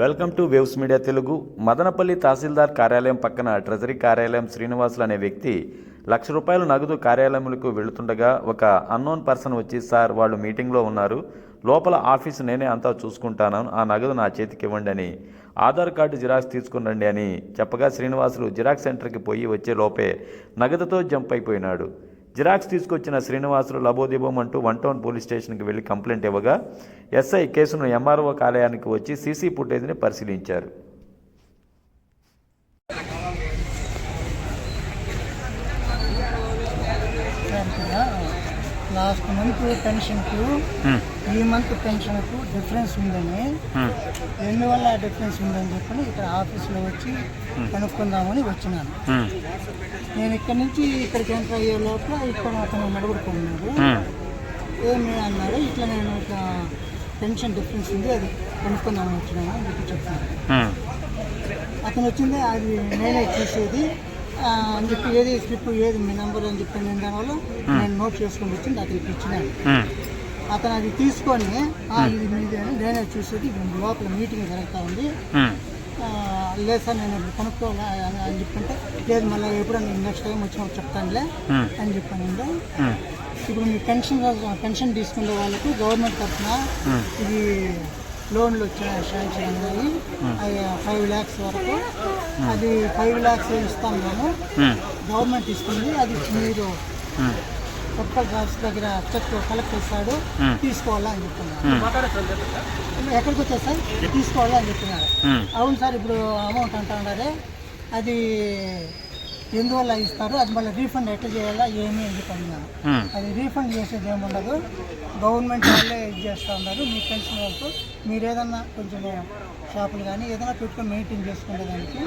Welcome to waves media Telugu. Madanapalle tahsildar కార్యాలయం పక్కన treasury కార్యాలయం శ్రీనివాసులు అనే వ్యక్తి లక్ష రూపాయలు నగదు కార్యాలయములకు వెళుతుండగా ఒక అన్నోన్ పర్సన్ వచ్చి సార్ వాళ్ళు మీటింగ్లో ఉన్నారు. లోపల ఆఫీస్ నేనే అంతా చూసుకుంటాను. ఆ నగదు నా చేతికి ఇవ్వండి అని ఆధార్ కార్డు జిరాక్స్ తీసుకురండి అని చెప్పగా శ్రీనివాసులు జిరాక్స్ సెంటర్కి పోయి వచ్చే లోపే నగదుతో జంప్ అయిపోయినాడు. జిరాక్స్ తీసుకొచ్చిన శ్రీనివాసులు లబోదిబోం అంటూ వన్ టౌన్ పోలీస్ స్టేషన్కి వెళ్ళి కంప్లైంట్ ఇవ్వగా ఎస్ఐ కేసును ఎంఆర్ఓ కార్యాలయానికి వచ్చి సీసీ ఫుటేజ్ని పరిశీలించారు Yeah. లాస్ట్ మంత్ పెన్షన్కు ఈ మంత్ పెన్షన్కు డిఫరెన్స్ ఉందని ఎందువల్ల డిఫరెన్స్ ఉందని చెప్పి ఇక్కడ ఆఫీస్లో వచ్చి కనుక్కుందామని వచ్చినాను. నేను ఇక్కడ నుంచి ఇక్కడికి ఎంటర్ అయ్యే లోపల ఇక్కడ అతను నిలబడుకున్నాడు ఏమి అన్నాడు? ఇట్లా నేను ఇట్లా పెన్షన్ డిఫరెన్స్ ఉంది అది కనుక్కుందామని వచ్చినాను అని చెప్పి చెప్తాను అతను వచ్చింది అది నేనే చూసేది. అని చెప్పి ఏది స్లిప్ ఏది మీ నెంబర్ అని చెప్పి నేను దానివల్ల నేను నోట్ చేసుకొని వచ్చింది అతనికి ఇచ్చినాను అతను అది తీసుకొని "ఆ, ఇది మీదే నేనే చూసేది లోపల మీటింగ్ జరుగుతూ ఉంది. లేదు సార్ నేను ఇప్పుడు కనుక్కోవాలా అని చెప్పింటే లేదు మళ్ళీ ఎప్పుడన్నా నెక్స్ట్ టైం వచ్చినప్పుడు చెప్తానులే అని చెప్పాను ఇప్పుడు మీ పెన్షన్ పెన్షన్ తీసుకునే వాళ్ళకు గవర్నమెంట్ తరఫున ఇది లోన్లు వచ్చిన శాంక్షన్ ఉన్నాయి అవి ఫైవ్ ల్యాక్స్ వరకు. అది ఫైవ్ ల్యాక్స్ ఇస్తాం మేము. గవర్నమెంట్ ఇస్తుంది. అది మీరు కొత్త జాబ్స్ దగ్గర చెక్ కలెక్ట్ చేస్తాడు తీసుకోవాలా అని చెప్తున్నారు. ఎక్కడికి వచ్చారు సార్? తీసుకోవాలా అని చెప్తున్నారు. అవును సార్ ఇప్పుడు అమౌంట్ అంటున్నారే అది ఎందువల్ల ఇస్తారు? అది మళ్ళీ రీఫండ్ ఎట్లా చేయాలా? ఏమి అని చెప్పి అడిగాను అది రీఫండ్ చేసేది ఏమి ఉండదు గవర్నమెంట్ వాళ్ళే ఇది చేస్తూ ఉన్నారు. మీకు తెలిసిన వాళ్ళకు మీరు ఏదన్నా కొంచెం షాపులు కానీ ఏదైనా పెట్టుకొని మెయింటైన్ చేసుకునే దానికి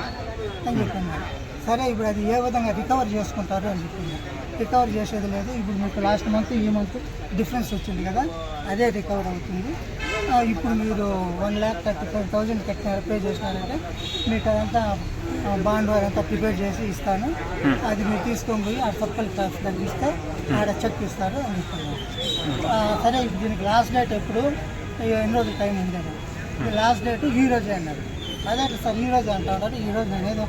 అని చెప్పింది సరే ఇప్పుడు అది ఏ విధంగా రికవర్ చేసుకుంటారు అని చెప్పింది రికవర్ చేసేది లేదు. ఇప్పుడు మీకు లాస్ట్ మంత్ ఈ మంత్ డిఫరెన్స్ వచ్చింది కదా అదే రికవర్ అవుతుంది. ఇప్పుడు మీరు one lakh thirty five thousand కట్టినారు పే చేసినారంటే మీకు అదంతా బాండ్ అదంతా ప్రిపేర్ చేసి ఇస్తాను. అది మీరు తీసుకొని పోయి ఆ సర్కల్ క్లాస్ దగ్గర ఇస్తే ఆడ చెక్ ఇస్తారు అని చెప్తున్నారు సరే దీనికి లాస్ట్ డేట్ ఎప్పుడు? ఎన్ని రోజులు టైం ఉండేది లాస్ట్ డేట్ ఈ రోజే అన్నారు. అదే సార్ ఈ రోజే అంటా ఉన్నారు ఈ రోజు నేను ఏదో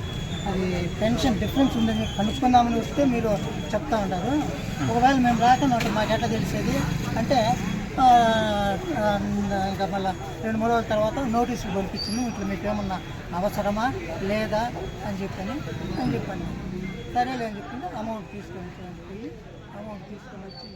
అది పెన్షన్ డిఫరెన్స్ ఉందని కనుక్కుందామని వస్తే మీరు చెప్తా ఉంటారు. ఒకవేళ మేము రాకుండా మాకు ఎట్లా తెలిసేది? అంటే ఇంకా మళ్ళీ రెండు మూడు రోజుల తర్వాత నోటీసులు పంపించింది. ఇట్లా మీకు ఏమన్నా అవసరమా? లేదా? అని చెప్పని అని చెప్పాను. సరేలే అని చెప్పింది. అమౌంట్ తీసుకొని పోయి అమౌంట్ తీసుకొని వచ్చి